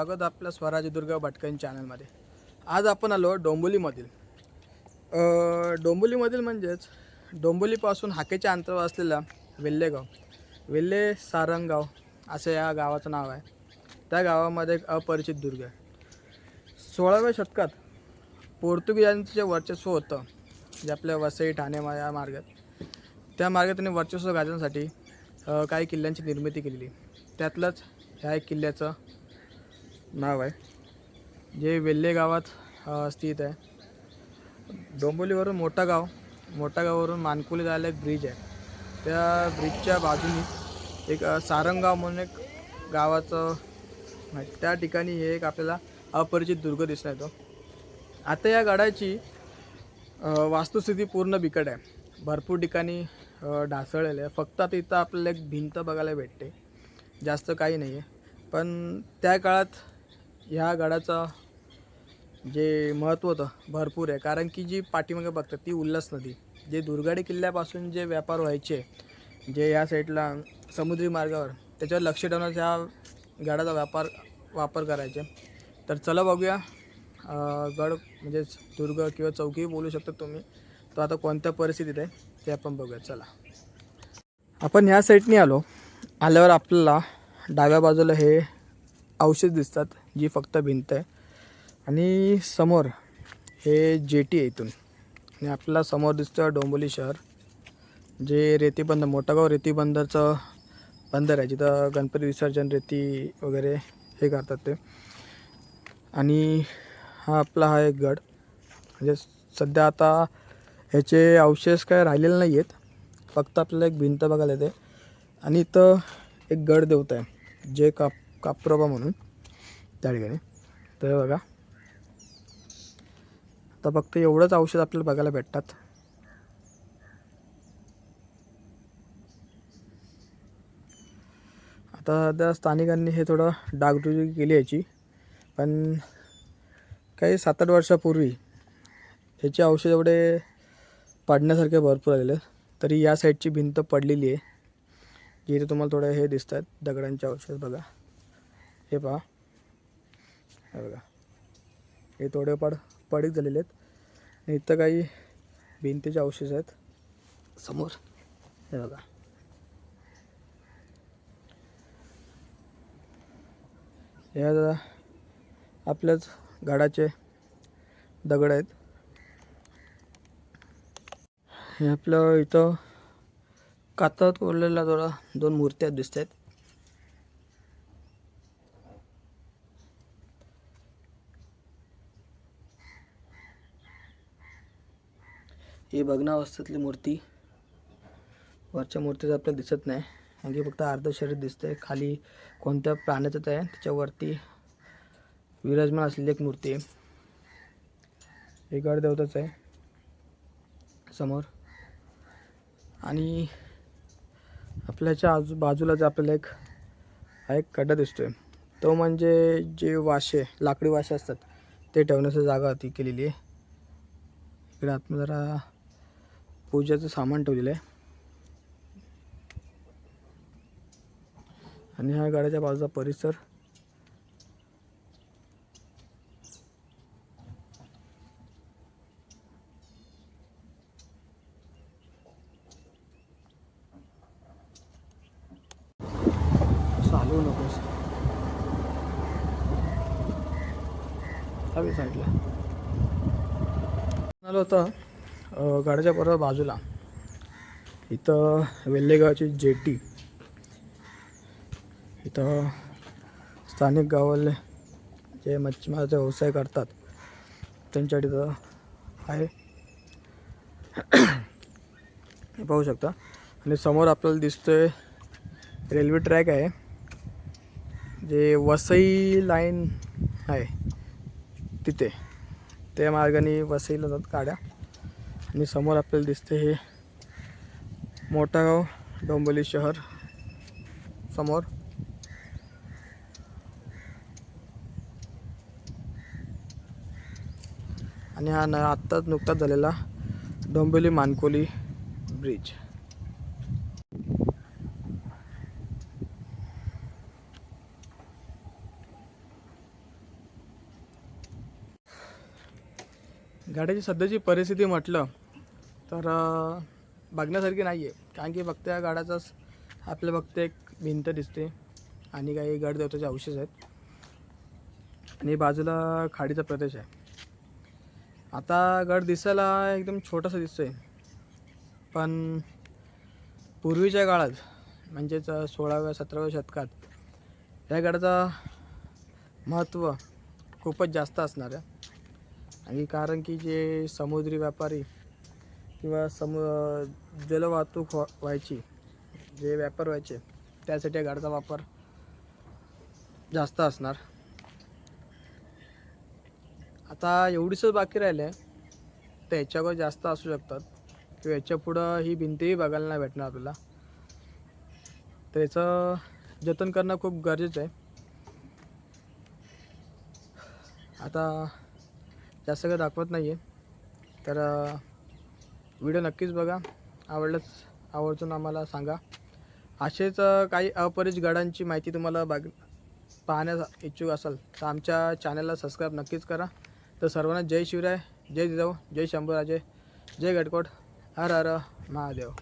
स्वागत आपल्या स्वराजदुर्ग भटकन चॅनलमध्ये. आज आपण आलो डोंबोलीमधील डोंबोलीमधील म्हणजेच डोंबोलीपासून हाकेच्या अंतरावर असलेला वेल्लेगाव. वेल्ले सारंगगाव असं या गावाचं नाव आहे. त्या गावामध्ये एक अपरिचित दुर्ग आहे. सोळाव्या शतकात पोर्तुगीजांचं जे वर्चस्व होतं जे आपल्या वसई ठाणे या मार्गात त्या मार्गात त्यांनी वर्चस्व गाजवण्यासाठी काही किल्ल्यांची निर्मिती केलेली. त्यातलंच ह्या एक किल्ल्याचं नाव आहे. जे वेल्हे गावात स्थित आहे. डोंबोलीवरून मोठा गाव मोठा गावावरून मानकुली जायला एक ब्रिज आहे. त्या ब्रिजच्या बाजूनी एक सारंगाव म्हणून एक गावाचं त्या ठिकाणी हे एक आपल्याला अपरिचित दुर्ग दिसून येतो. आता या गडाची वास्तुस्थिती पूर्ण बिकट आहे. भरपूर ठिकाणी ढासळलेलं आहे. फक्त आता इथं आपल्याला एक भिंत बघायला भेटते. जास्त काही नाही आहे पण त्या काळात ह्या गडाचं जे महत्त्व होतं भरपूर आहे. कारण की जी पाठीमागे बघतात ती उल्हास नदी. जे दुर्गाडी किल्ल्यापासून जे व्यापार व्हायचे जे या साईडला समुद्री मार्गावर त्याच्यावर लक्ष ठेवणं ह्या गडाचा व्यापार वापर करायचे. तर चला बघूया. गड म्हणजे दुर्ग किंवा चौकी बोलू शकता तुम्ही. तो आता कोणत्या परिस्थितीत आहे ते आपण बघूया. चला. आपण ह्या साईडनी आलो. आल्यावर आपल्याला डाव्या बाजूला हे औषध दिसतात जी फक्त भिंत आहे. आणि समोर हे जेटी आहे इथून. आणि आपल्याला समोर दिसतं डोंबोली शहर जे रेती बंदर मोठागाव रेती बंदरचं बंदर आहे जिथं गणपती विसर्जन रेती वगैरे हे करतात ते. आणि हा आपला हा एक गड. म्हणजे सध्या आता ह्याचे अवशेष काय राहिलेले नाही आहेत फक्त आपल्याला एक भिंत बघायला येते. आणि इथं एक गड देवता आहे जे काप काप्रोबा म्हणून त्या ठिकाणी. तर बघा. आता फक्त एवढंच औषध आपल्याला बघायला भेटतात. आता त्या स्थानिकांनी हे थोडं डागडुजी केली याची. पण काही सात आठ वर्षापूर्वी ह्याचे औषध एवढे पाडण्यासारखे भरपूर आलेले आहेत. तरी या साईडची भिंत पडलेली आहे. जिथे तुम्हाला थोडं हे दिसत आहेत दगडांचे औषध बघा. हे पहा. हे बघा. हे थोडे पड पडीक झालेले आहेत. इथं काही भिंतीचे अवशेष आहेत. समोर. हे बघा. या दादा आपल्याच गाडाचे दगड आहेत. हे आपलं इथं कातात कोरलेल्या थोडा दोन मूर्त्या दिसत आहेत ही भग्नावस्थेतली मूर्ती. वरच्या मूर्तीचं आपल्याला दिसत नाही. आणखी फक्त अर्ध शरीर दिसतंय. खाली कोणत्या प्राण्याचं आहे? त्याच्यावरती विराजमान असलेली एक मूर्ती आहे. हे गड देवताच आहे. समोर. आणि आपल्याच्या आजू बाजूलाच आपल्याला एक हा एक खड्डा दिसतोय. तो म्हणजे जे वाशे लाकडी वाशे असतात ते ठेवण्याची जागा होती केलेली आहे. इकडे आत्म जरा पूजेचं सामान ठेवलेलं आहे. आणि ह्या गाड्याच्या बाजूचा परिसर. चालू नकोस. हवी साईडला. आलो होता गाड्याच्या बरोबर बाजूला. इथं वेल्लेगावची जेटी. इथं स्थानिक गावाले जे मच्छीमाराचा व्यवसाय करतात त्यांच्या तिथं आहे. हे पाहू शकता. आणि समोर आपल्याला दिसतोय रेल्वे ट्रॅक आहे. जे वसई लाईन आहे तिथे. त्या मार्गाने वसईला जातात गाड्या. आणि समोर आपल्याला दिसते हे मोठागाव डोंबोली शहर. समोर. आणि हा न आत्ताच नुकताच झालेला डोंबिवली मानकोली ब्रिज. गाड्याची सध्याची परिस्थिती म्हटलं तर बघण्यासारखी नाही आहे कारण की फक्त या गाडाचाच आपल्याला फक्त एक भिंत दिसते आणि काही गडदेवताचे अवशेष आहेत. आणि बाजूला खाडीचा प्रदेश आहे. आता गड दिसायला एकदम छोटासा दिसतोय. पण पूर्वीच्या काळात म्हणजेच सोळाव्या सतराव्या शतकात या गडाचा महत्त्व खूपच जास्त असणार आहे. आणि कारण की जे समुद्री व्यापारी किंवा समु जलवाहतूक व्हायची जे व्यापार व्हायचे त्यासाठी या गाडीचा वापर जास्त असणार. आता एवढीच बाकी राहिले तर याच्यावर जास्त असू शकतात. किंवा याच्या पुढं ही भिंतही बघायला नाही भेटणार आपल्याला. तर याचं जतन करणं खूप गरजेचं आहे. आता जास्त काही दाखवत नाही आहे तर व्हिडिओ नक्कीच बघा. आवडलंच आवर्जून आम्हाला सांगा. असेच काही अपरिच गडांची माहिती तुम्हाला बघ पाहण्यास इच्छुक असाल तर आमच्या चॅनलला सबस्क्राईब नक्कीच करा. तर सर्वांना जय शिवराय जय जिजाऊ जय शंभूराजे जय गडकोट हर हर महादेव.